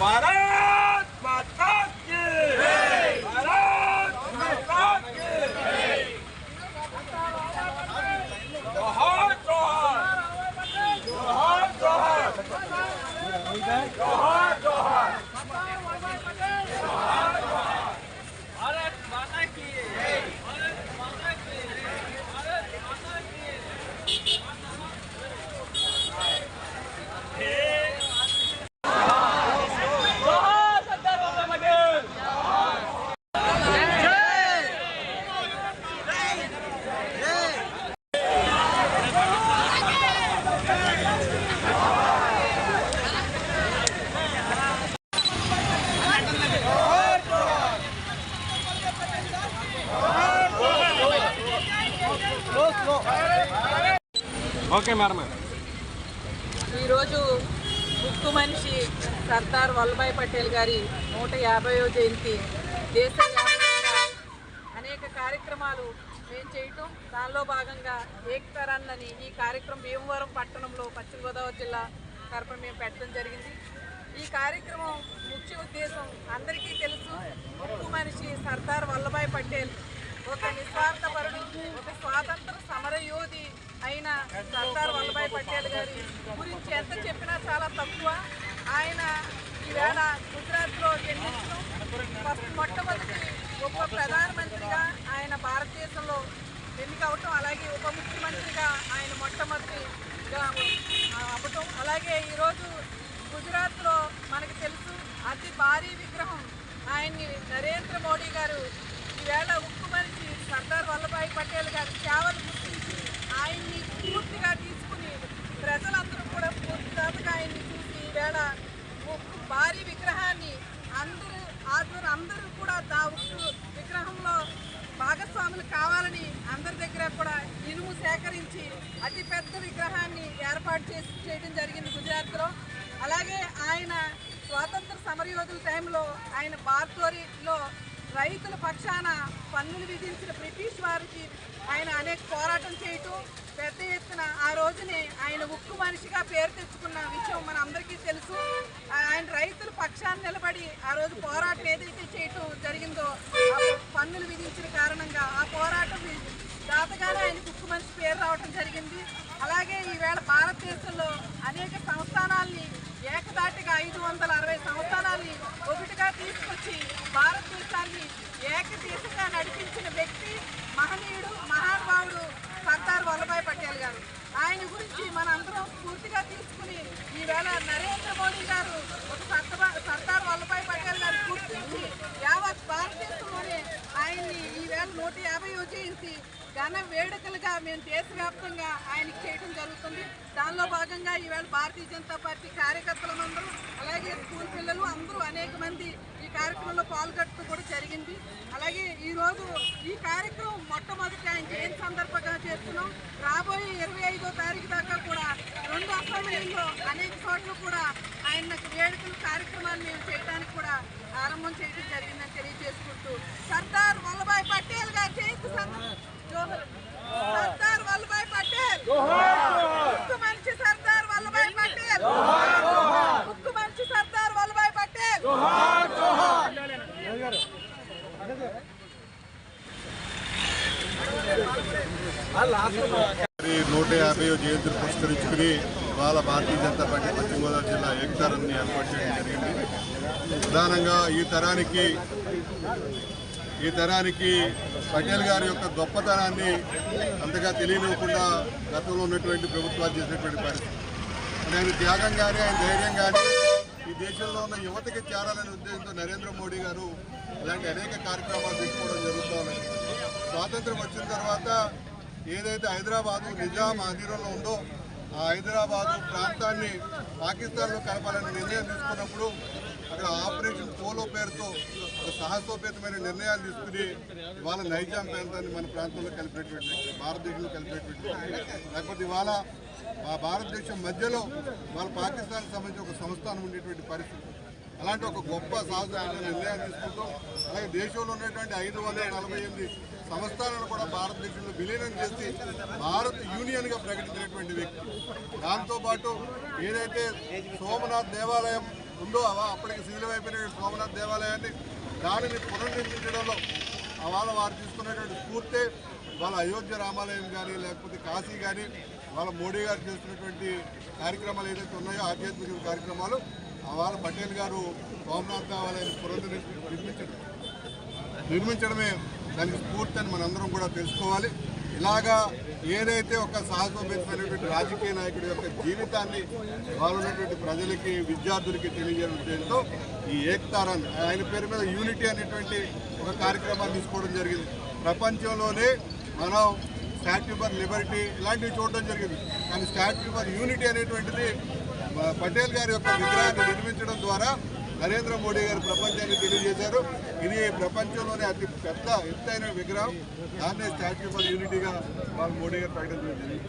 बारा! Okay madam. ఈరోజు ముక్కు మనిషి సర్దార్ వల్లభాయ్ పటేల్ గారి నూట యాభైవ జయంతి. దేశవ్యాప్తంగా అనేక కార్యక్రమాలు మేము చేయటం దానిలో భాగంగా ఏక్తరన్ అని ఈ కార్యక్రమం భీమవరం పట్టణంలో పశ్చిమ గోదావరి జిల్లా తరపున మేము పెట్టడం జరిగింది. ఈ కార్యక్రమం ముఖ్య ఉద్దేశం అందరికీ తెలుసు. ముక్కు మనిషి సర్దార్ వల్లభాయ్ పటేల్ ఒక నిస్వార్థపరుడు ఒక స్వాతంత్ర సమరయోధి అయిన సర్దార్ వల్లభాయ్ పటేల్ గారి గురించి ఎంత చెప్పినా చాలా తక్కువ. ఆయన ఈవేళ గుజరాత్లో జన్మించడం మొట్టమొదటి ఉప ప్రధానమంత్రిగా ఆయన భారతదేశంలో ఎన్నికవటం అలాగే ఉప ముఖ్యమంత్రిగా ఆయన మొట్టమొదటిగా అవ్వటం అలాగే ఈరోజు గుజరాత్లో మనకు తెలుసు అతి భారీ విగ్రహం ఆయన్ని నరేంద్ర మోడీ గారు ఈవేళ ఉక్కు మనిషి సర్దార్ వల్లభాయ్ పటేల్ గారి సేవలు ఆయన్ని పూర్తిగా తీసుకుని ప్రజలందరూ కూడా పూర్తిగా ఆయన్ని చూసి ఈవేళ భారీ విగ్రహాన్ని అందరూ ఆధ్వర్యం అందరూ కూడా దా విగ్రహంలో భాగస్వాములు కావాలని అందరి దగ్గర కూడా ఇనుము సేకరించి అతిపెద్ద విగ్రహాన్ని ఏర్పాటు చేసి చేయడం జరిగింది గుజరాత్లో. అలాగే ఆయన స్వాతంత్ర సమరయోధుల టైంలో ఆయన బార్తోరిలో రైతుల పక్షాన పన్నులు విధించిన బ్రిటిష్ వారికి ఆయన అనేక పోరాటం చేయటం పెద్ద ఎత్తున ఆ రోజునే ఆయన ఉక్కు మనిషిగా పేరు తెచ్చుకున్న విషయం మన అందరికీ తెలుసు. ఆయన రైతుల పక్షాన్ని నిలబడి ఆ రోజు పోరాటం ఏదైతే చేయటం జరిగిందో పన్నులు విధించిన కారణంగా ఆ పోరాటం దాతగానే ఆయన ఉక్కు మనిషి పేరు రావడం జరిగింది. అలాగే ఈవేళ భారతదేశంలో అనేక సంస్థానాల్ని ఏకదాటిగా ఐదు వందల అరవై సంస్థానాల్ని ఒకటిగా తీసుకొచ్చి భారతదేశాన్ని ఏకదేశంగా నడిపించిన వ్యక్తి మహనీయుడు మహానుభావుడు సర్దార్ వల్లభాయ్ పటేల్ గారు ఆయన గురించి మనందరం పూర్తిగా తీసుకుని ఈవేళ నరేంద్ర మోడీ గారు ఒక సర్దా సర్దార్ వల్లభాయ్ పటేల్ గారు గుర్తించి యావత్ భారతదేశంలోనే ఆయన్ని ఈవేళ నూట జయంతి ఘన వేడుకలుగా మేము దేశవ్యాప్తంగా ఆయనకి చేయడం జరుగుతుంది. దానిలో భాగంగా ఈవేళ భారతీయ జనతా పార్టీ కార్యకర్తలందరూ అలాగే స్కూల్ పిల్లలు అందరూ అనేక మంది ఈ కార్యక్రమంలో పాల్గొట్టడం కూడా జరిగింది. అలాగే ఈరోజు ఈ కార్యక్రమం మొట్టమొదటి ఆయన జయంతి సందర్భంగా చేస్తున్నాం. రాబోయే ఇరవై ఐదో తారీఖు దాకా కూడా రెండు అసెంబ్లీల్లో అనేక చోట్ల కూడా ఆయన వేడుకలు కార్యక్రమాలు మేము చేయడానికి కూడా ఆరంభం చేయడం జరిగిందని తెలియజేసుకుంటూ సర్దార్ వల్లభాయ్ పటేల్ గారి జయంతి సందర్భంగా జోహర్. సర్దార్ వల్లభాయ్ పటేల్ ముక్కు మంచి సర్దార్ వల్లభాయ్ పటేల్ ముక్కు మంచి సర్దార్ వల్లభాయ్ పటేల్ మరి నూట యాభై జయంతిని పురస్కరించుకుని ఇవాళ భారతీయ జనతా పార్టీ పశ్చిమ గోదావరి జిల్లా ఏకతారాన్ని ఏర్పాటు చేయడం జరిగింది. ప్రధానంగా ఈ తరానికి ఈ తరానికి పటేల్ గారి యొక్క గొప్పతనాన్ని అంతగా తెలియనివ్వకుండా గతంలో ఉన్నటువంటి ప్రభుత్వాలు చేసినటువంటి పరిస్థితి. ఆయన త్యాగం కానీ ఆయన ధైర్యం కానీ ఈ దేశంలో ఉన్న యువతకి చేరాలనే ఉద్దేశంతో నరేంద్ర మోడీ గారు ఇలాంటి అనేక కార్యక్రమాలు తీసుకోవడం జరుగుతూ ఉన్నాయి స్వాతంత్రం వచ్చిన తర్వాత ఏదైతే హైదరాబాదు నిజాం అధీనంలో ఉందో ఆ హైదరాబాదు ప్రాంతాన్ని పాకిస్తాన్లో కలపాలని నిర్ణయం తీసుకున్నప్పుడు అక్కడ ఆపరేషన్ పోలో పేరుతో ఒక సాహసోపేతమైన నిర్ణయాలు తీసుకుని ఇవాళ నైజాం ప్రాంతాన్ని మన ప్రాంతంలో కలిపేటువంటి భారతదేశంలో కలిపేటువంటి లేకపోతే ఇవాళ మా భారతదేశం మధ్యలో వాళ్ళ పాకిస్తాన్కి సంబంధించి ఒక సంస్థానం ఉండేటువంటి పరిస్థితి. అలాంటి ఒక గొప్ప సాహసమైన నిర్ణయాన్ని తీసుకుంటూ. అలాగే దేశంలో ఉన్నటువంటి ఐదు వందల నలభై ఎనిమిది సంస్థానాలను కూడా భారతదేశంలో విలీనం చేసి భారత్ యూనియన్గా ప్రకటించినటువంటి వ్యక్తి. దాంతోపాటు ఏదైతే సోమనాథ్ దేవాలయం ఉందో అవా అప్పటికి అయిపోయిన సోమనాథ్ దేవాలయాన్ని దానిని పునర్నిర్మించడంలో వాళ్ళ వారు తీసుకున్నటువంటి స్ఫూర్తి వాళ్ళ అయోధ్య రామాలయం కానీ లేకపోతే కాశీ కానీ వాళ్ళ మోడీ గారు చేస్తున్నటువంటి కార్యక్రమాలు ఏదైతే ఉన్నాయో ఆధ్యాత్మిక కార్యక్రమాలు వాళ్ళ పటేల్ గారు సోమనాథ్ దేవాలయాన్ని నిర్మించడం. నిర్మించడమే దానికి స్ఫూర్తి అని మనందరం కూడా తెలుసుకోవాలి. ఇలాగా ఏదైతే ఒక సాహసోపేతమైనటువంటి రాజకీయ నాయకుడి యొక్క జీవితాన్ని వాళ్ళున్నటువంటి ప్రజలకి విద్యార్థులకి తెలియజేయడం ఉద్దేశంతో ఈ ఏక్తారాన్ని ఆయన పేరు మీద యూనిటీ అనేటువంటి ఒక కార్యక్రమాన్ని తీసుకోవడం జరిగింది. ప్రపంచంలోనే మనం స్టాట్యూ ఫర్ లిబర్టీ ఇలాంటివి చూడడం జరిగింది. కానీ స్టాట్యూ ఫర్ యూనిటీ అనేటువంటిది పటేల్ గారి యొక్క విగ్రహాన్ని నిర్మించడం ద్వారా నరేంద్ర మోడీ గారు ప్రపంచానికి తెలియజేశారు. ఇది ప్రపంచంలోనే అతి పెద్ద ఎత్తైన విగ్రహం. దాన్నే స్టాట్యూ ఫర్ యూనిటీగా వాళ్ళు మోడీ గారు ప్రకటించడం జరిగింది.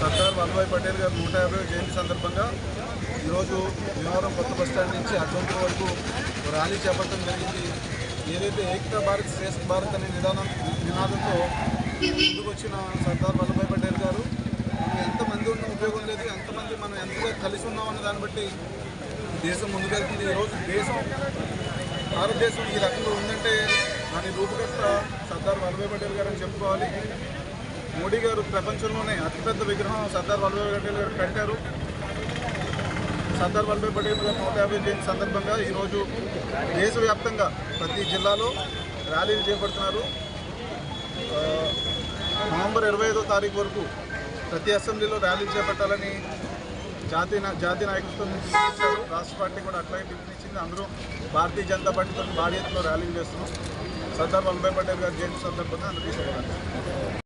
సర్దార్ వల్లభాయ్ పటేల్ గారు నూట యాభై జయంతి సందర్భంగా ఈరోజు భీమవరం కొత్త బస్ స్టాండ్ నుంచి అడ్వంతుల వరకు ర్యాలీ చేపట్టడం జరిగింది. ఏదైతే ఏకతా భారత్ శ్రేష్ఠ భారత్ అనే నిదానం నినాదంతో ముందుకు వచ్చిన సర్దార్ వల్లభాయ్ పటేల్ గారు ఎంతమంది ఉన్న ఉపయోగం లేదు ఎంతమంది మనం ఎంతగా కలిసి ఉన్నామన్న దాన్ని బట్టి దేశం ముందుకెళ్తుంది. ఈరోజు దేశం భారతదేశం ఈ రకంగా ఉందంటే దాని రూపకర్త సర్దార్ వల్లభాయ్ పటేల్ గారు అని చెప్పుకోవాలి. మోడీ గారు ప్రపంచంలోనే అతిపెద్ద విగ్రహం సర్దార్ వల్లభాయ్ పటేల్ గారు కట్టారు. సర్దార్ వల్లభాయ్ పటేల్ గారు నూట యాభై జయంతి సందర్భంగా ఈరోజు దేశవ్యాప్తంగా ప్రతి జిల్లాలో ర్యాలీలు చేపడుతున్నారు. నవంబర్ ఇరవై ఐదో తారీఖు వరకు ప్రతి అసెంబ్లీలో ర్యాలీలు చేపట్టాలని జాతీయ జాతీయ నాయకత్వం పిలుపునిచ్చారు రాష్ట్ర పార్టీ కూడా అట్లాగే పిలుపునిచ్చింది. అందరూ భారతీయ జనతా పార్టీతో భారీ ఎత్తులో ర్యాలీలు చేస్తున్నాం. సర్దార్ వల్లభాయ్ పటేల్ గారి జయంతి సందర్భంగా అందరికీ